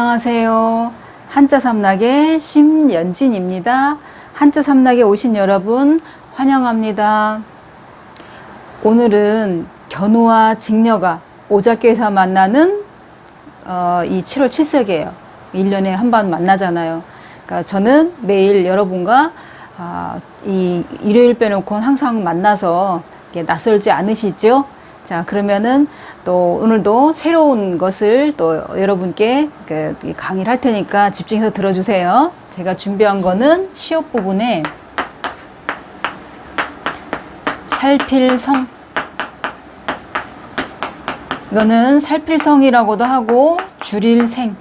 안녕하세요. 한자 삼락의 심연진입니다. 한자 삼락에 오신 여러분 환영합니다. 오늘은 견우와 직녀가 오작교에서 만나는 어, 이 7월 7석이에요. 1년에 한 번 만나잖아요. 그러니까 저는 매일 여러분과 아, 이 일요일 빼놓고는 항상 만나서 낯설지 않으시죠? 자, 그러면은 또 오늘도 새로운 것을 또 여러분께 그 강의를 할 테니까 집중해서 들어주세요. 제가 준비한 거는 시옷 부분에 살필성. 이거는 살필성이라고도 하고 줄일생.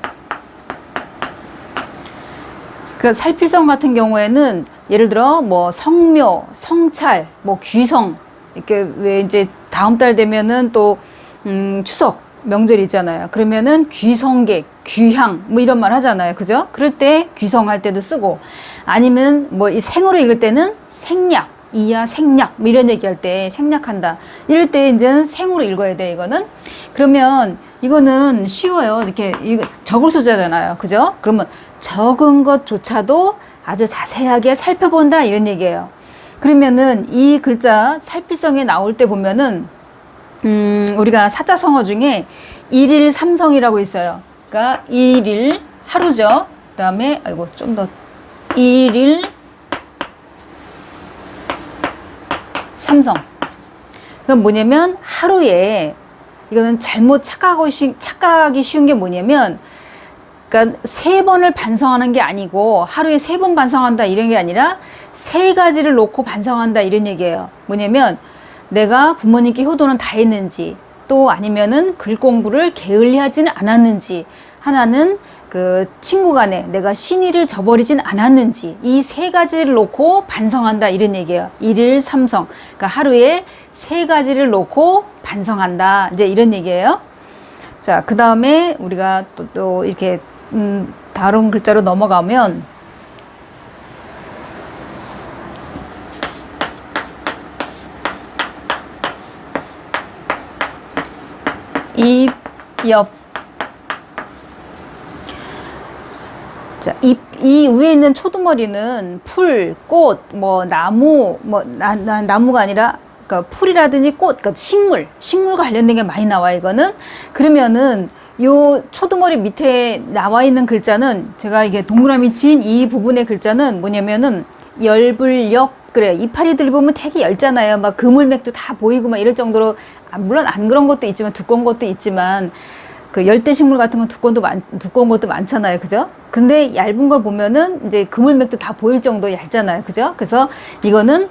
그 살필성 같은 경우에는 예를 들어 뭐 성묘, 성찰, 뭐 귀성 이렇게 왜 이제 다음 달 되면은 또 음, 추석 명절 있잖아요. 그러면은 귀성객, 귀향 뭐 이런 말 하잖아요. 그죠? 그럴 때 귀성할 때도 쓰고 아니면 뭐 이 생으로 읽을 때는 생략, 이야 생략 뭐 이런 얘기할 때 생략한다. 이럴 때 이제는 생으로 읽어야 돼 이거는. 그러면 이거는 쉬워요. 이렇게 적을 소자잖아요. 그죠? 그러면 적은 것조차도 아주 자세하게 살펴본다 이런 얘기예요. 그러면은 이 글자 살필성에 나올 때 보면은 음, 우리가 사자성어 중에 일일 삼성이라고 있어요. 그러니까 일일 하루죠. 그다음에 아이고 좀 더 일일 삼성. 그건 뭐냐면 하루에 이거는 잘못 착각하고 쉬, 착각하기 쉬운 게 뭐냐면 그러니까 세 번을 반성하는 게 아니고 하루에 세 번 반성한다 이런 게 아니라 세 가지를 놓고 반성한다 이런 얘기예요. 뭐냐면 내가 부모님께 효도는 다 했는지 또 아니면은 글 공부를 게을리 하지는 않았는지 하나는 그 친구 간에 내가 신의를 저버리진 않았는지 이 세 가지를 놓고 반성한다 이런 얘기예요. 일일 삼성. 그러니까 하루에 세 가지를 놓고 반성한다. 이제 이런 얘기예요. 자, 그 다음에 우리가 또, 또 이렇게 음, 다른 글자로 넘어가면 입, 옆. 자, 잎, 이 위에 있는 초두머리는 풀, 꽃, 뭐, 나무, 뭐, 나, 나, 나무가 아니라, 그니까 풀이라든지 꽃, 그니까 식물, 식물과 관련된 게 많이 나와, 이거는. 그러면은, 요 초두머리 밑에 나와 있는 글자는 제가 이게 동그라미 친 이 부분의 글자는 뭐냐면은 열불역 그래 이파리들 보면 되게 얇잖아요 막 그물맥도 다 보이고 막 이럴 정도로 아, 물론 안 그런 것도 있지만 두꺼운 것도 있지만 그 열대 식물 같은 건 두꺼운, 많, 두꺼운 것도 많잖아요. 그죠? 근데 얇은 걸 보면은 이제 그물맥도 다 보일 정도 얇잖아요. 그죠? 그래서 이거는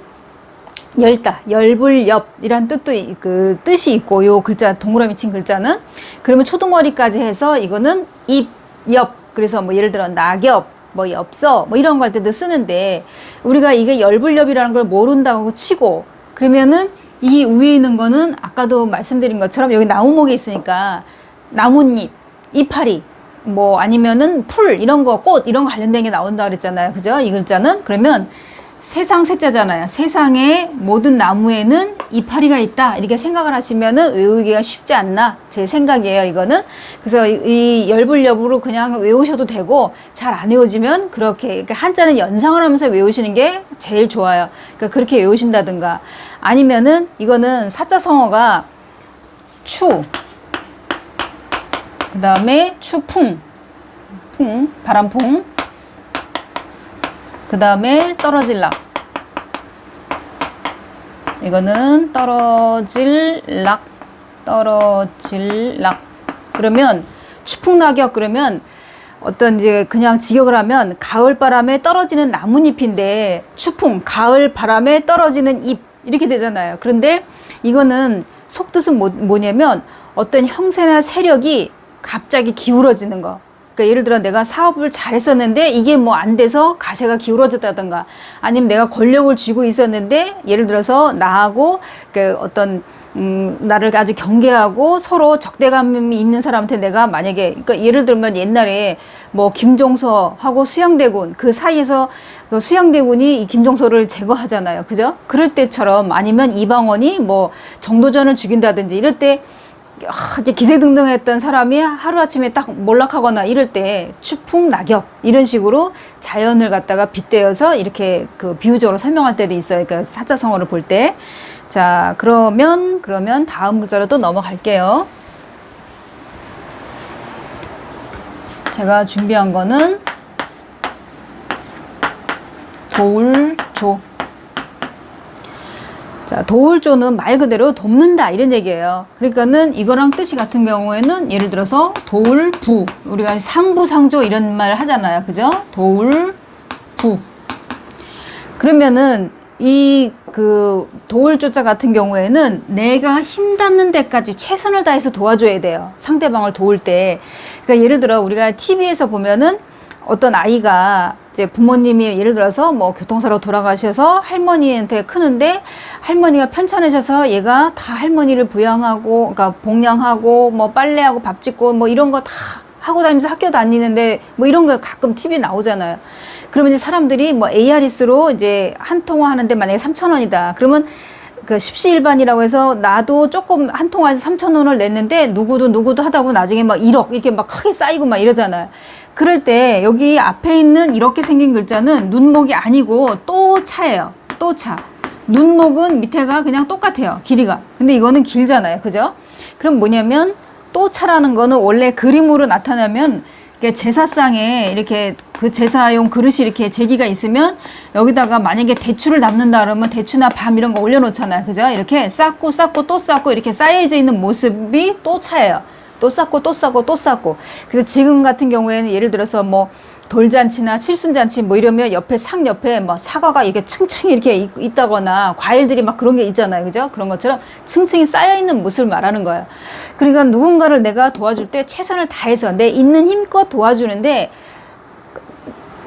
열다, 열불엽이란 뜻도 이- 그 뜻이 있고 요 글자 동그라미 친 글자는 그러면 초등머리까지 해서 이거는 입, 엽 그래서 뭐 예를 들어 낙엽, 뭐 엽서 뭐 이런 거 할 때도 쓰는데 우리가 이게 열불엽이라는 걸 모른다고 치고 그러면은 이 위에 있는 거는 아까도 말씀드린 것처럼 여기 나무목이 있으니까 나뭇잎, 이파리 뭐 아니면은 풀 이런 거 꽃 이런 거 관련된 게 나온다 그랬잖아요. 그죠? 이 글자는 그러면 세상 세자잖아요. 세상의 모든 나무에는 이파리가 있다. 이렇게 생각을 하시면은 외우기가 쉽지 않나. 제 생각이에요, 이거는. 그래서 이, 이 열불엽으로 그냥 외우셔도 되고, 잘 안 외워지면 그렇게, 그러니까 한자는 연상을 하면서 외우시는 게 제일 좋아요. 그러니까 그렇게 외우신다든가. 아니면은 이거는 사자성어가 추, 그 다음에 추풍, 풍, 바람풍, 그 다음에 떨어질락. 이거는 떨어질락, 떨어질락. 그러면 추풍낙엽 그러면 어떤 이제 그냥 직역을 하면 가을 바람에 떨어지는 나뭇잎인데 추풍 가을 바람에 떨어지는 잎 이렇게 되잖아요. 그런데 이거는 속뜻은 뭐, 뭐냐면 어떤 형세나 세력이 갑자기 기울어지는 거. 그러니까 예를 들어 내가 사업을 잘했었는데 이게 뭐 안 돼서 가세가 기울어졌다던가 아니면 내가 권력을 쥐고 있었는데 예를 들어서 나하고 그 어떤 음, 나를 아주 경계하고 서로 적대감이 있는 사람한테 내가 만약에, 그러니까 예를 들면 옛날에 뭐 김종서하고 수양대군 그 사이에서 그 수양대군이 이 김종서를 제거하잖아요. 그죠? 그럴 때처럼 아니면 이방원이 뭐 정도전을 죽인다든지 이럴 때 아, 이제 기세등등했던 사람이 하루아침에 딱 몰락하거나 이럴 때 추풍 낙엽 이런 식으로 자연을 갖다가 빗대어서 이렇게 그 비유적으로 설명할 때도 있어요. 그러니까 사자성어를 볼 때. 자, 그러면 그러면 다음 글자로 또 넘어갈게요. 제가 준비한 거는 도울조. 자, 도울조는 말 그대로 돕는다 이런 얘기예요. 그러니까는 이거랑 뜻이 같은 경우에는 예를 들어서 도울부 우리가 상부상조 이런 말 하잖아요. 그죠? 도울부. 그러면은 이 그 도울조자 같은 경우에는 내가 힘 닿는 데까지 최선을 다해서 도와줘야 돼요. 상대방을 도울 때. 그러니까 예를 들어 우리가 TV에서 보면은 어떤 아이가 이제 부모님이 예를 들어서 뭐 교통사로 돌아가셔서 할머니한테 크는데 할머니가 편찮으셔서 얘가 다 할머니를 부양하고 그러니까 봉양하고 뭐 빨래하고 밥 짓고 뭐 이런 거 다 하고 다니면서 학교 다니는데 뭐 이런 거 가끔 TV 나오잖아요. 그러면 이제 사람들이 뭐 ARS로 이제 한 통화 하는데 만약에 3천 원이다. 그러면 그 십시일반이라고 해서 나도 조금 한 통화에서 3천 원을 냈는데 누구도 누구도 하다 보면 나중에 막 1억 이렇게 막 크게 쌓이고 막 이러잖아요. 그럴 때 여기 앞에 있는 이렇게 생긴 글자는 눈목이 아니고 또 차예요. 또 차. 눈목은 밑에가 그냥 똑같아요. 길이가. 근데 이거는 길잖아요. 그죠? 그럼 뭐냐면 또 차라는 거는 원래 그림으로 나타나면 제사상에 이렇게 그 제사용 그릇이 이렇게 제기가 있으면 여기다가 만약에 대추를 담는다 그러면 대추나 밤 이런 거 올려놓잖아요. 그죠? 이렇게 쌓고 쌓고 또 쌓고 이렇게 쌓여져 있는 모습이 또 차예요. 또 쌓고 또 쌓고 또 쌓고. 그래서 지금 같은 경우에는 예를 들어서 뭐 돌잔치나 칠순잔치 뭐 이러면 옆에 상 옆에 뭐 사과가 이렇게 층층이 이렇게 있- 있다거나 과일들이 막 그런 게 있잖아요. 그죠? 그런 것처럼 층층이 쌓여 있는 모습을 말하는 거예요. 그러니까 누군가를 내가 도와줄 때 최선을 다해서 내 있는 힘껏 도와주는데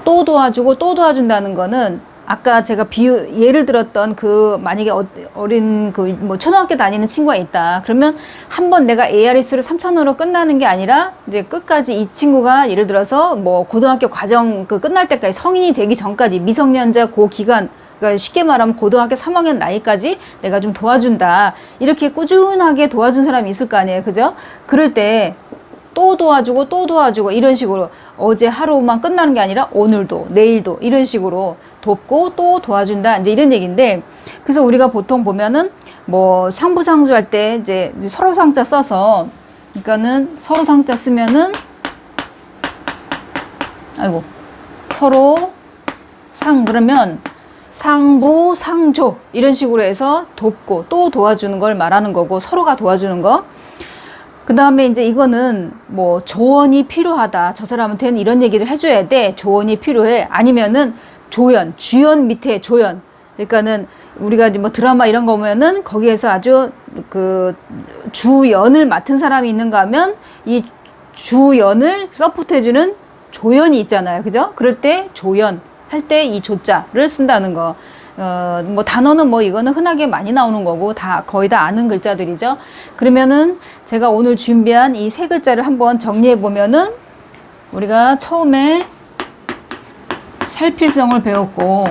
또 도와주고 또 도와준다는 거는 아까 제가 비유 예를 들었던 그 만약에 어, 어린 그 뭐 초등학교 다니는 친구가 있다. 그러면 한 번 내가 ARS를 3천 원으로 끝나는 게 아니라 이제 끝까지 이 친구가 예를 들어서 뭐 고등학교 과정 그 끝날 때까지 성인이 되기 전까지 미성년자 고 기간 그러니까 쉽게 말하면 고등학교 3학년 나이까지 내가 좀 도와준다. 이렇게 꾸준하게 도와준 사람이 있을 거 아니에요. 그죠? 그럴 때 또 도와주고 또 도와주고 이런 식으로 어제 하루만 끝나는 게 아니라 오늘도 내일도 이런 식으로 돕고 또 도와준다 이제 이런 얘기인데 그래서 우리가 보통 보면은 뭐 상부상조 할 때 이제 서로 상자 써서 그러니까는 서로 상자 쓰면은 아이고 서로 상 그러면 상부 상조 이런 식으로 해서 돕고 또 도와주는 걸 말하는 거고 서로가 도와주는 거 그 다음에 이제 이거는 뭐 조언이 필요하다. 저 사람한테는 이런 얘기를 해줘야 돼. 조언이 필요해. 아니면은 조연, 주연 밑에 조연. 그러니까는 우리가 이제 뭐 드라마 이런 거 보면은 거기에서 아주 그 주연을 맡은 사람이 있는가 하면 이 주연을 서포트해주는 조연이 있잖아요. 그죠? 그럴 때 조연 할 때 이 조자를 쓴다는 거. 어, 뭐 단어는 뭐 이거는 흔하게 많이 나오는 거고 다 거의 다 아는 글자들이죠. 그러면은 제가 오늘 준비한 이 세 글자를 한번 정리해 보면은 우리가 처음에 살필성을 배웠고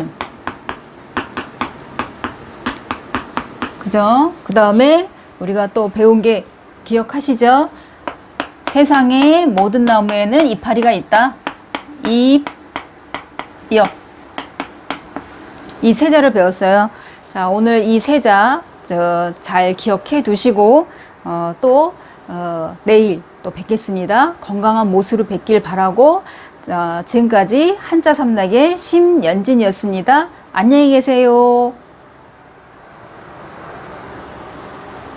그죠? 그 다음에 우리가 또 배운 게 기억하시죠? 세상의 모든 나무에는 이파리가 있다. 잎, 엽. 이 세자를 배웠어요. 자, 오늘 이 세자 잘 기억해 두시고 어, 또 어, 내일 또 뵙겠습니다. 건강한 모습으로 뵙길 바라고 어, 지금까지 한자 삼락의 심연진이었습니다. 안녕히 계세요.